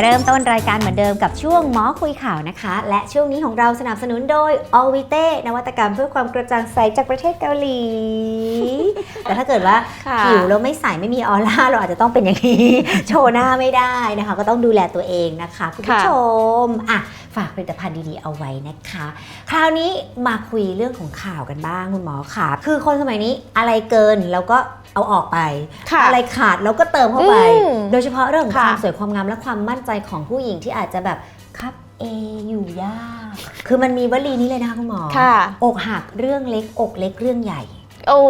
เริ่มต้นรายการเหมือนเดิมกับช่วงหมอคุยข่าวนะคะ และช่วงนี้ของเราสนับสนุนโดย o v i t e นวัตกรรมเพื่อความกระจ่างใสจากประเทศเกาหลี แต่ถ้าเกิดว่าค่ะผิวเราไม่ใสไม่มีออร่าเราอาจจะต้องเป็นอย่างนี้ โชว์หน้าไม่ได้นะคะ ก็ต้องดูแลตัวเองนะคะคุณผู้ค่ะชมอะฝากผลิตภัณฑ์ดีๆเอาไว้นะคะ คราวนี้มาคุยเรื่องของข่าวกันบ้างคุณหมอค่ะ คือคนสมัยนี้อะไรเกินแล้วก็ เอาออกไป ค่ะอะไรขาดแล้วก็เติมเข้าไป อืมโดยเฉพาะเรื่องของคค่ะ วามสวยความงามและความมั่นใจของผู้หญิงที่อาจจะแบบครับเออยู่ยาก คือมันมีวลีนี้เลยนะคะคุณหมอค่ะ อกหักเรื่องเล็กอกเล็กเรื่องใหญ่ โอ้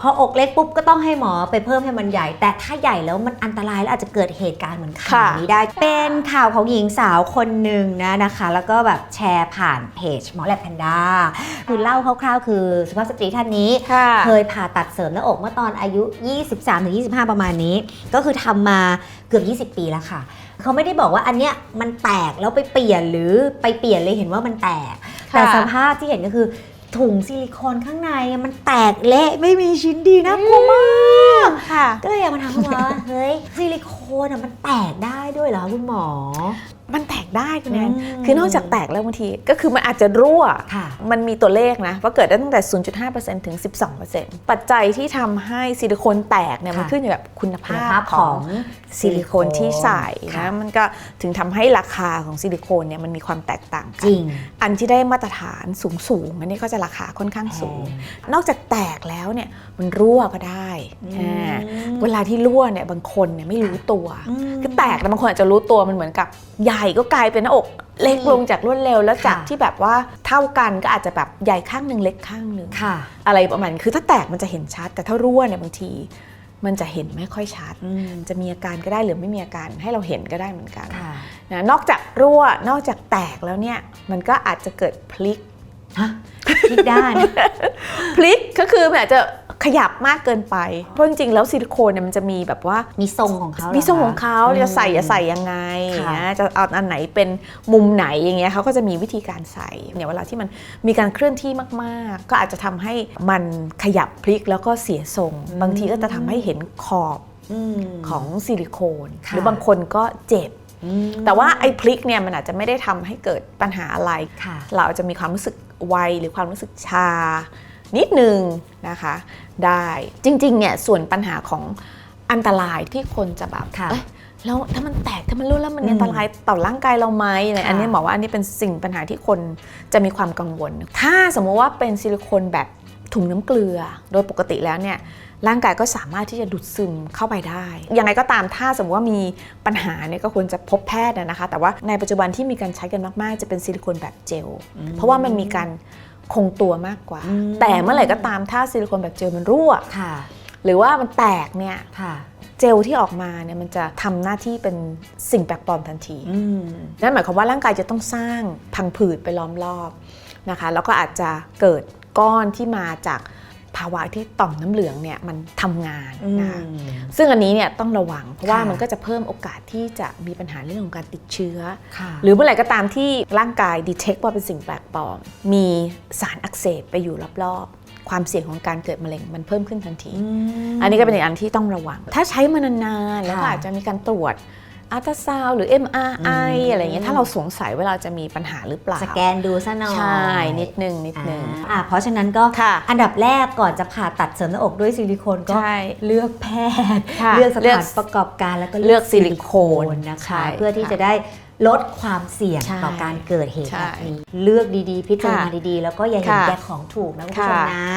พออกเล็กปุ๊บก็ต้องให้หมอไปเพิ่มให้มันใหญ่ แต่ถ้าใหญ่แล้วมันอันตรายแล้วอาจจะเกิดเหตุการณ์เหมือนข่าวค่ะนี้ได้ เป็นข่าวของหญิงสาวคนหนึ่งนะนะคะ แล้วก็แบบแชร์ผ่านเพจหมอแลบแพนด้าคือเล่าคร่าวๆ คือสุภาพสตรีท่านนี้ค่ะเคยผ่าตัดเสริมหน้าอกเมื่อตอนอายุ 23-25 ประมาณนี้ ก็คือทำมาเกือบ 20 ปีแล้วค่ะเขาไม่ได้บอกว่าอันเนี้ยมันแตกแล้วไปเปลี่ยนหรือไปเปลี่ยนเลยเห็นว่ามันแตกค่ะแต่สภาพที่เห็นก็คือ ถุงซิลิโคนข้างในอะมันแตกเละไม่มีชิ้นดีนะกลัวมากค่ะ ก็เลยอยากมาถามคุณหมอว่าเฮ้ยซิลิโคนอะมันแตกได้ด้วยเหรอคุณหมอ มันแตกได้คุณแนนอืมคือนอกจากแตกแล้วบางที ก็คือมันอาจจะรั่วค่ะมันมีตัวเลขนะว่าเกิดได้ตั้งแต่ 0.5%ถึง 12%ปัจจัยที่ทำให้ซิลิโคนแตกเนี่ยมันค่ะขึ้นอยู่กับคุณคุณภาภาพพขขอองงซิลิโคนที่ใส่ค่ะนะมันก็ถึงทำให้ราคาของซิลิโคนเนี่ยมันมีความแตกต่างกัจริงอันที่ได้มาตรฐานสูงสูงๆอันนี้ก็จะราคาค่อนข้างสูง นอกจากแตกแล้วเนี่ยมันรั่วก็ได้อืมอ่าเวลาที่รั่วเนี่ยบางคนเนี่ยไม่รู้ตัวอืมคือแตกแล้วบางคนอาจจะรู้ตัวมันเหมือนกับใหญ่ก็กลายเป็นหน้าอกเล็กลงจากรวดเร็วแล้วจากค่ะที่แบบว่าเท่ากันก็อาจจะแบบใหญ่ข้างหนึ่งเล็กข้างหนึ่งค่ะ อะไรประมาณนี้คือถ้าแตกมันจะเห็นชัด แต่ถ้ารั่วเนี่ยบางที มันจะเห็นไม่ค่อยชัดอืมจะมีอาการก็ได้หรือไม่มีอาการให้เราเห็นก็ได้เหมือนกันค่ะนะนอกจากรั่วนอกจากแตกแล้วเนี่ยมันก็อาจจะเกิดพลิกฮะคิดได้นะพลิกก็คือมันอาจจะ ขยับมากเกินไป เพราะจริงๆแล้วซิลิโคนเนี่ยมันจะมีแบบว่ามีทรงของเขาเหรมีทรงของเขาคะจะใส่จะใส่ยังไงค่ะนะจะเอาอันไหนเป็นมุมไหนอย่างเงี้ยเขาก็จะมีวิธีการใส่เนี่ยเวลาที่มันมีการเคลื่อนที่มากๆ ก็อาจจะทำให้มันขยับพลิกแล้วก็เสียทรง บางทีก็จะทำให้เห็นขอบอืมของซิลิโคน ค่ะ หรือบางคนก็เจ็บอืมแต่ว่าไอ้พลิกเนี่ยมันอาจจะไม่ได้ทำให้เกิดปัญหาอะไร ค่ะ เราจะมีความรู้สึกไวหรือความรู้สึกชา นิดนึงนะคะได้จริงๆเนี่ยส่วนปัญหาของอันตรายที่คนจะแบบค่ะเอ้ยแล้วถ้ามันแตกถ้ามันรั่วแล้วมันอืมอันตรายต่อร่างกายเราไหมอะไรค่ะอันนี้หมอว่าอันนี้เป็นสิ่งปัญหาที่คนจะมีความกังวล ถ้าสมมติว่าเป็นซิลิโคนแบบถุงน้ำเกลือ โดยปกติแล้วเนี่ย ร่างกายก็สามารถที่จะดูดซึมเข้าไปได้ ยังไงก็ตามถ้าสมมติว่ามีปัญหาเนี่ยก็ควรจะพบแพทย์นะคะ แต่ว่าในปัจจุบันที่มีการใช้กันมาก ๆ จะเป็นซิลิโคนแบบเจล เพราะว่ามันมีการคงตัวมากกว่าอืมแต่เมื่อไหร่ก็ตามถ้าซิลิโคนแบบเจลมันรั่วค่ะหรือว่ามันแตกเนี่ยค่ะเจลที่ออกมาเนี่ยมันจะทำหน้าที่เป็นสิ่งแปลกปลอมทันทีอืมนั่นหมายความว่าร่างกายจะต้องสร้างพังผืดไปล้อมรอบนะคะ แล้วก็อาจจะเกิดก้อนที่มาจาก ภาวะที่ต่อมน้ำเหลืองเนี่ยมันทำงานนะคะซึ่งอันนี้เนี่ยต้องระวังเพราะว่าค่ะมันก็จะเพิ่มโอกาสที่จะมีปัญหาเรื่องของการติดเชื้อค่ะหรือเมื่อไหร่ก็ตามที่ร่างกายดีเทคว่าเป็นสิ่งแปลกปลอม มีสารอักเสบไปอยู่รอบๆ ความเสี่ยงของการเกิดมะเร็งมันเพิ่มขึ้นทันที อันนี้ก็เป็นอีกอันที่ต้องระวัง ถ้าใช้มานานๆแล้วก็ค่ะอาจจะมีการตรวจ อัลตราซาวหรือ MRI อืมอะไรอย่างเงี้ยถ้าเราสงสัยว่าเราจะมีปัญหาหรือเปล่า สแกนดูซะหน่อย ใช่ นิดนึง นิดนึงอ่าเพราะฉะนั้นก็ค่ะอันดับแรกก่อนจะผ่าตัดเสริมหน้าอกด้วยซิลิโคนก็ใช่เลือกแพทย์ค่ะเลือกสเลือถากนประกอบการแล้วก็เลือกซิลิโคนนะคะใช่เพื่อที่ค่ะจะได้ลดความเสี่ยงใช่ต่อการเกิดเหตุใช่แบบนี้ เลือกดีๆ พิจารณาค่ะดีๆ แล้วก็อย่าเห็นค่ะแก่ของถูกนะคุณผู้ชมค่ะนะ